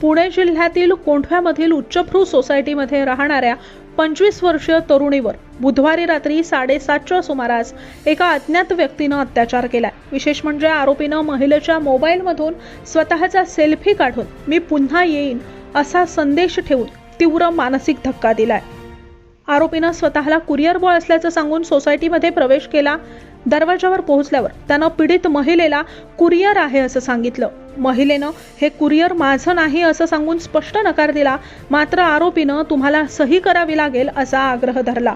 पुणे जिल्ह्यातील कोंढव्यामधील उच्चभ्रू सोसायटीमध्ये राहणाऱ्या पंचवीस वर्षीय तरुणीवर बुधवारी रात्री साडेसातच्या सुमारास एका अज्ञात व्यक्तीनं अत्याचार केला विशेष म्हणजे आरोपीनं महिलेच्या मोबाईलमधून स्वतःचा सेल्फी काढून मी पुन्हा येईन असा संदेश ठेवून तीव्र मानसिक धक्का दिलाय. आरोपीनं स्वतःला कुरिअर बॉय असल्याचं सांगून सोसायटीमध्ये प्रवेश केला. दरवाजावर पोहोचल्यावर त्यानं पीडित महिलेला कुरिअर आहे असं सांगितलं. महिलेनं हे कुरिअर माझं नाही असं सांगून स्पष्ट नकार दिला. मात्र आरोपीनं तुम्हाला सही करावी लागेल असा आग्रह धरला.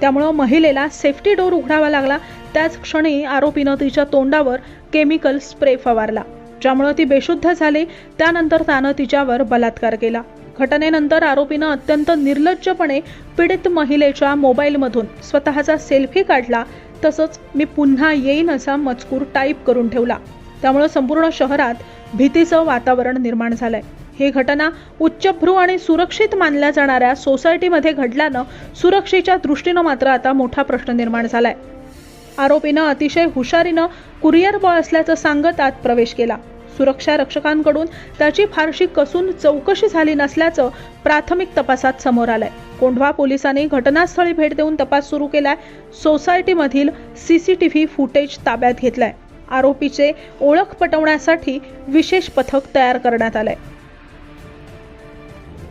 त्यामुळं महिलेला सेफ्टी डोर उघडावा लागला. त्याच क्षणी आरोपीनं तिच्या तोंडावर केमिकल स्प्रे फवारला. ज्यामुळं ती बेशुद्ध झाली. त्यानंतर त्यानं तिच्यावर बलात्कार केला. घटनेनंतर आरोपीनं अत्यंत निर्लज्जपणे पीडित महिलेच्या मोबाईलमधून स्वतःचा सेल्फी काढला. तसंच मी पुन्हा येईन असा मजकूर टाईप करून ठेवला. त्यामुळं संपूर्ण शहरात भीतीचं वातावरण निर्माण झालंय. ही घटना उच्चभ्रू आणि सुरक्षित मानल्या जाणाऱ्या सोसायटीमध्ये घडल्यानं सुरक्षेच्या दृष्टीनं मात्र आता मोठा प्रश्न निर्माण झालाय. आरोपीनं अतिशय हुशारीनं कुरिअर बॉय असल्याचं सांगत आत प्रवेश केला. सुरक्षा रक्षकांकडून त्याची फारशी कसून चौकशी झाली नसल्याचं प्राथमिक तपासात समोर आलंय. कोंढवा पोलिसांनी घटनास्थळी भेट देऊन तपास सुरू केलाय. सोसायटीमधील सीसीटीव्ही फुटेज ताब्यात घेतलाय. आरोपीचे ओळख पटवण्यासाठी विशेष पथक तयार करण्यात आलंय.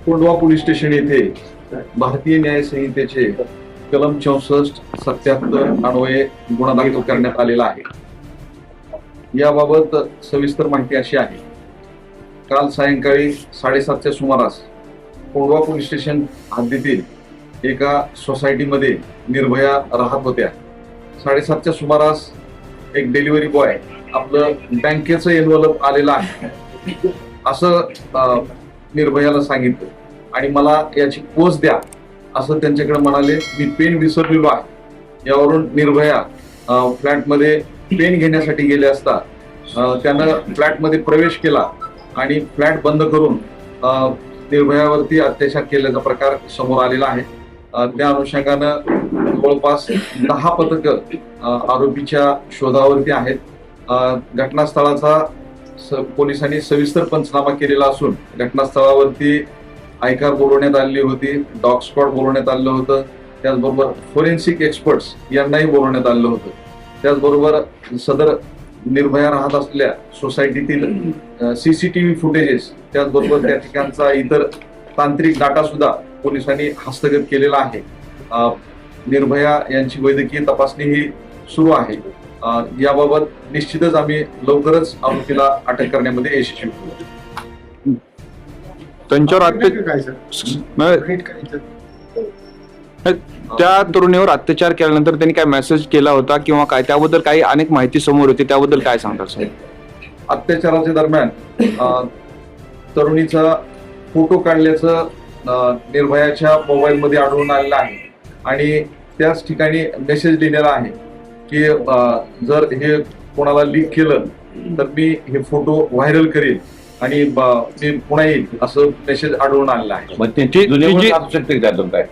कोंडवा पोलीस स्टेशन येथे भारतीय न्याय संहितेचे कलम चौसष्ट सत्याहत्तर अन्वये गुन्हा दाखल करण्यात आलेला आहे. याबाबत सविस्तर माहिती अशी आहे. काल सायंकाळी साडेसातच्या सुमारास कोंडवा पोलीस स्टेशन हद्दीतील एका सोसायटीमध्ये निर्भया राहत होत्या. साडेसातच्या सुमारास एक डिलिव्हरी बॉय आपलं बँकेचं एनवलप आलेलं आहे. असं निर्भयाला सांगितलं. आणि मला याची पोच द्या असं त्यांच्याकडे म्हणाले. मी पेन विसरलेलो आहे. यावरून निर्भया फ्लॅटमध्ये पेन घेण्यासाठी गेले असता त्यांना त्यानं फ्लॅटमध्ये प्रवेश केला आणि फ्लॅट बंद करून निर्भयावरती अत्याचार केल्याचा प्रकार समोर आलेला आहे. त्या अनुषंगानं जवळपास दहा पथक आरोपीच्या शोधावरती आहेत. घटनास्थळाचा स- पोलिसांनी सविस्तर पंचनामा केलेला असून घटनास्थळावरती आयकार बोलवण्यात आलेली होती डॉग स्पॉट बोलवण्यात आलं होतं त्याचबरोबर फोरेन्सिक एक्सपर्ट्स यांनाही बोलवण्यात आलं होतं. त्याचबरोबर सदर निर्भया राहत असलेल्या सोसायटीतील सीसीटीव्ही फुटेजेस त्याचबरोबर त्या ठिकाणचा इतर तांत्रिक डाटा सुद्धा पोलिसांनी हस्तगत केलेला आहे. निर्भया यांची वैद्यकीय तपासणी ही सुरू आहे. याबाबत निश्चितच आम्ही लवकरच आरोपीला अटक करण्यामध्ये यशस्वी होऊ. त्यांच्यावर त्या तरुणीवर अत्याचार केल्यानंतर त्यांनी काय मेसेज केला होता किंवा काय? त्याबद्दल काही अनेक माहिती समोर होती. त्याबद्दल काय सांगतात सर अत्याचाराच्या दरम्यान तरुणीचा फोटो काढल्याचं निर्भयाच्या मोबाईलमध्ये आढळून आलेलं आहे. आणि त्याच ठिकाणी मेसेज लिहिलेला आहे की जर हे कोणाला लीक केलं तर मी हे फोटो व्हायरल करेल आणि मी पुन्हा येईल असं मेसेज आढळून आलेला आहे. काय?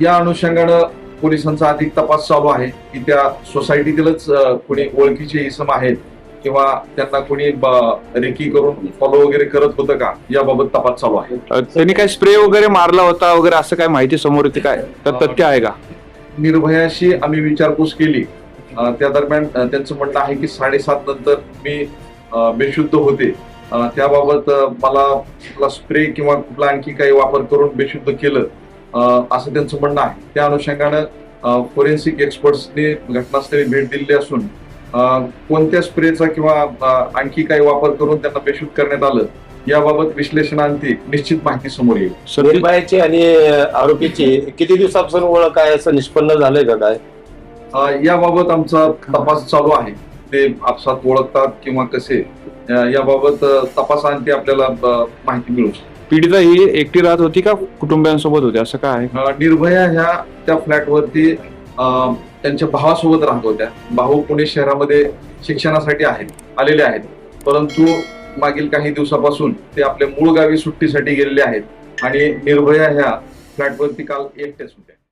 या अनुषंगानं पोलिसांचा अधिक तपास चालू आहे की त्या सोसायटीतीलच कोणी ओळखीचे इसम आहेत किंवा त्यांना कोणी ब- रेकी करून फॉलो वगैरे करत होतं का? याबाबत तपास चालू आहे. त्यांनी काय स्प्रे वगैरे मारला होता वगैरे असं काय माहिती समोर होती काय? तर तथ्य आहे का? निर्भयाशी आम्ही विचारपूस केली. त्या दरम्यान त्यांचं म्हणणं आहे की साडेसात नंतर मी बेशुद्ध होते. त्याबाबत मला मला स्प्रे किंवा कुठला आणखी काही वापर करून बेशुद्ध केलं. असं त्यांचं म्हणणं आहे. त्या अनुषंगानं फोरेन्सिक एक्सपर्ट्सनी घटनास्थळी भेट दिलेली असून कोणत्या स्प्रेचा किंवा आणखी काही वापर करून त्यांना बेशुद्ध करण्यात आलं याबाबत विश्लेषणांती निश्चित माहिती समोर येईल. निर्भयाची आणि आरोपीची किती दिवसापासून ओळख आहे असं निष्पन्न झालंय का काय? याबाबत आमचा तपास चालू आहे. ते आपसात ओळखतात किंवा कसे याबाबत अं, तपासांती आपल्याला माहिती मिळू शकते. पीडिता ही एकटी राहत होती का कुटुंबियांसोबत होती असं काय आहे? निर्भया ह्या त्या फ्लॅटवरती त्यांच्या भावासोबत राहत होत्या. भाऊ पुणे शहरामध्ये शिक्षणासाठी आहेत आलेले आहेत. परंतु मागील काही दिवसापासून ते आपल्या मूळ गावी सुट्टीसाठी गेलेले आहेत. आणि निर्भया ह्या फ्लॅटवरती काल एकट्याच होत्या.